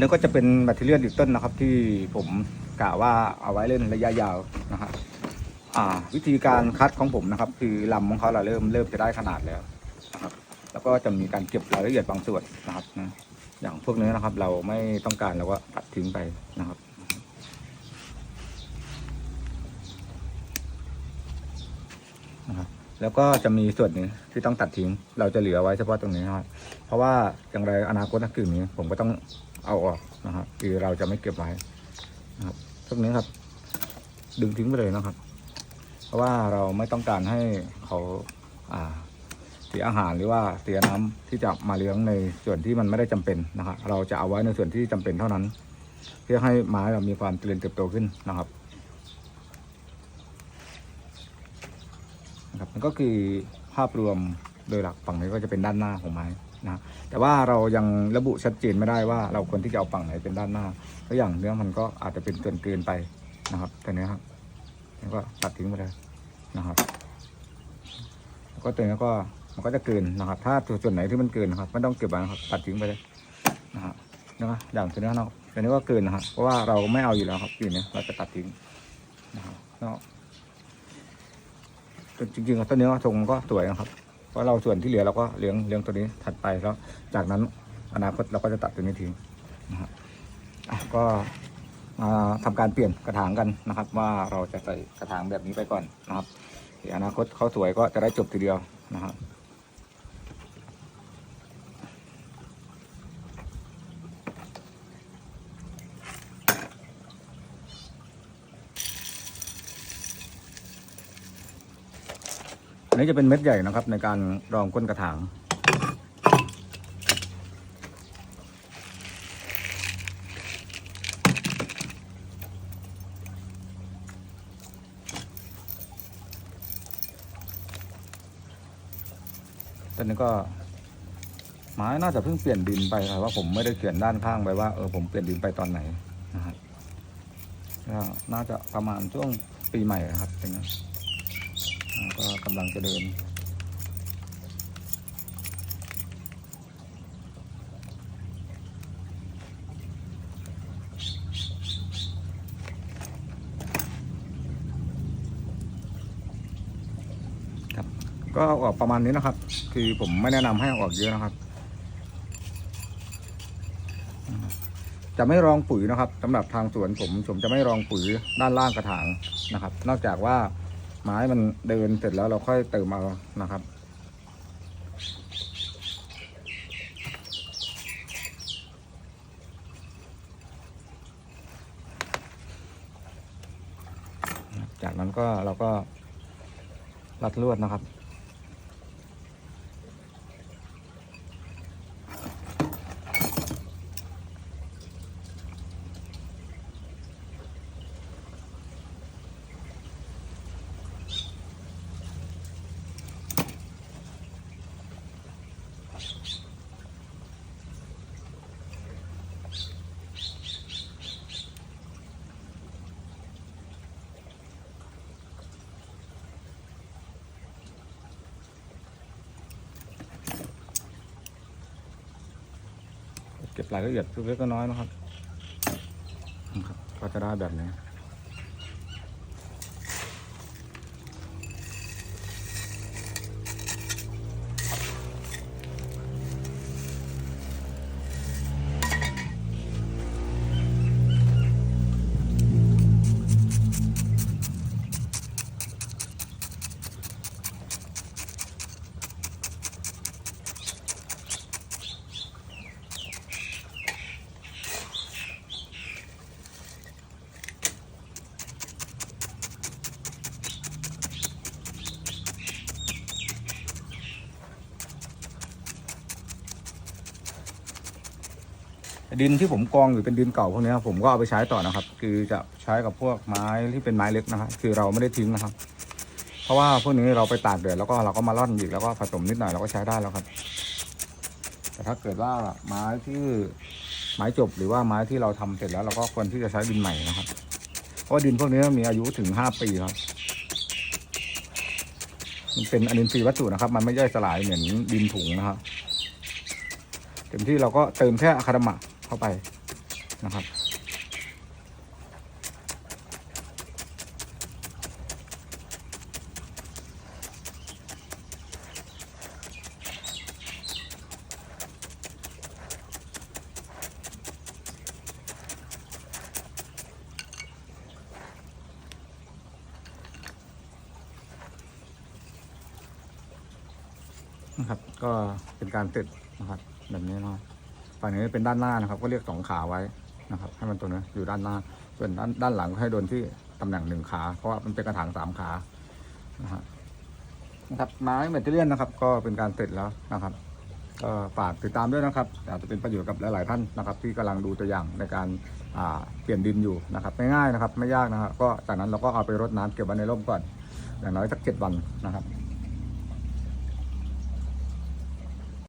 นนี้ก็จะเป็นแบตเตอรี่ดิจิตอลนะครับ ที่ผมกะว่าเอาไว้เล่นระยะยาวนะครับวิธีการคัดของผมนะครับ คือลำของเขาเราเริ่มเริ่มจะได้ขนาดแล้วนะครับ แล้วก็จะมีการเก็บรายละเอียดบางส่วนนะครับนะอย่างพวกนี้นะครับ เราไม่ต้องการเราก็ตัดทิ้งไปนะครับนะครับแล้วก็จะมีส่วนหนึ่งที่ต้องตัดทิ้ง เราจะเหลือไว้เฉพาะตรงนี้นะครับเพราะว่าอย่างไรอนาคตนักกึ่งนี้ผมก็ต้อง เอาออกนะครับคือเราจะไม่เก็บไว้นะครับพวกนี้ครับ ดึงทิ้งไปเลยนะครับ เพราะว่าเราไม่ต้องการให้เขาอ่าเสียอาหารหรือว่าเสียน้ำที่จะมาเลี้ยงในส่วนที่มันไม่ได้จำเป็นนะครับเราจะเอาไว้ในส่วนที่จำเป็นเท่านั้น เพื่อให้ไม้เรามีความเจริญเติบโตขึ้นนะครับนะครับนั่นก็คือภาพรวมโดยหลักฝั่งนี้ก็จะเป็นด้านหน้าของไม้ นะแต่ว่าเรายังระบุชัดเจนไม่ได้ว่าเราควรที่จะเอาฝั่งไหนเป็นด้านหน้าเพราะอย่างเนื้อมันก็อาจจะเป็นส่วนเกินไปนะครับตัวนี้ครับแล้วก็ตัดทิ้งไปเลยนะครับแล้วก็ตัวนี้ก็มันก็จะเกินนะครับ ถ้าส่วนไหนที่มันเกินนะครับไม่ต้องเก็บไว้นะครับตัดทิ้งไปเลยนะครับนะอย่างตัวนี้นะครับตัวนี้ก็เกินนะครับเพราะว่าเราไม่เอาอยู่แล้วครับปีนี้เราจะตัดทิ้งนะครับแล้วจริงๆแล้วต้นเนื้อทรงก็สวยนะครับ เพราะเราส่วนที่เหลือเราก็เลี้ยงเลี้ยงตัวนี้ถัดไปแล้ว จากนั้นอนาคตเราก็จะตัดตัวนี้ทิ้งนะครับก็มาทำการเปลี่ยนกระถางกันนะครับ ว่าเราจะใส่กระถางแบบนี้ไปก่อนนะครับอนาคตเขาสวยก็จะได้จบทีเดียวนะครับ นี้จะเป็นเม็ดใหญ่นะครับ ในการรองก้นกระถาง ตอนนี้ก็ไม้น่าจะเพิ่งเปลี่ยนดินไปครับว่าผมไม่ได้เขียนด้านข้างไปว่าเออผมเปลี่ยนดินไปตอนไหนนะครับน่าจะประมาณช่วงปีใหม่ครับเป็นไงแล้ว ก็กำลังจะเดินครับก็ออกประมาณนี้นะครับ คือผมไม่แนะนำให้อออกเยอะนะครับ จะไม่รองปุ๋ยนะครับสำหรับทางสวนผม ผมจะไม่รองปุ๋ยด้านล่างกระถางนะครับ นอกจากว่า ไม้มันเดินเสร็จแล้วเราค่อยเติมเอานะครับจากนั้นก็เราก็รัดลวดนะครับ รายละเอียดเล็กๆน้อยๆนะครับครับก็จะได้แบบนี้ ดินที่ผมกองอยู่เป็นดินเก่าพวกนี้ผมก็เอาไปใช้ต่อนะครับ คือจะใช้กับพวกไม้ที่เป็นไม้เล็กนะครับคือเราไม่ได้ทิ้งนะครับ เพราะว่าพวกนี้เราไปตากแดดแล้วก็เราก็มาร่อนอีกแล้วก็ผสมนิดหน่อยเราก็ใช้ได้แล้วครับ แต่ถ้าเกิดว่าไม้ที่ไม้จบหรือว่าไม้ที่เราทำเสร็จแล้วเราก็ควรที่จะใช้ดินใหม่นะครับ เพราะว่าดินพวกนี้มีอายุถึงห้าปีครับมันเป็นอนินทรีย์วัตถุนะครับ มันไม่ย่อยสลายเหมือนดินถุงนะครับเต็มที่เราก็เติมแค่อะคาดมะ เข้าไปนะครับ นะครับ ก็เป็นการติดนะครับแบบนี้เนาะ ฝั่งนี้เป็นด้านหน้านะครับ ก็เรียกสองขาไว้นะครับ ให้มันตัวนี้อยู่ด้านหน้า ส่วนด้านด้านหลังก็ให้โดนที่ตำแหน่งหนึ่งขา เพราะว่ามันเป็นกระถางสามขานะฮะนะครับไม้แมทเทอเรียนนะครับ ก็เป็นการติดแล้วนะครับก็ฝากติดตามด้วยนะครับ อาจจะเป็นประโยชน์กับหลาย ๆ ท่านนะครับ ที่กำลังดูตัวอย่างในการเปลี่ยนดินอยู่นะครับง่ายๆนะครับ ไม่ยากนะครับ ก็จากนั้นเราก็เอาไปรดน้ำเก็บไว้ในร่มก่อน อย่างน้อยสักเจ็ดวันนะครับ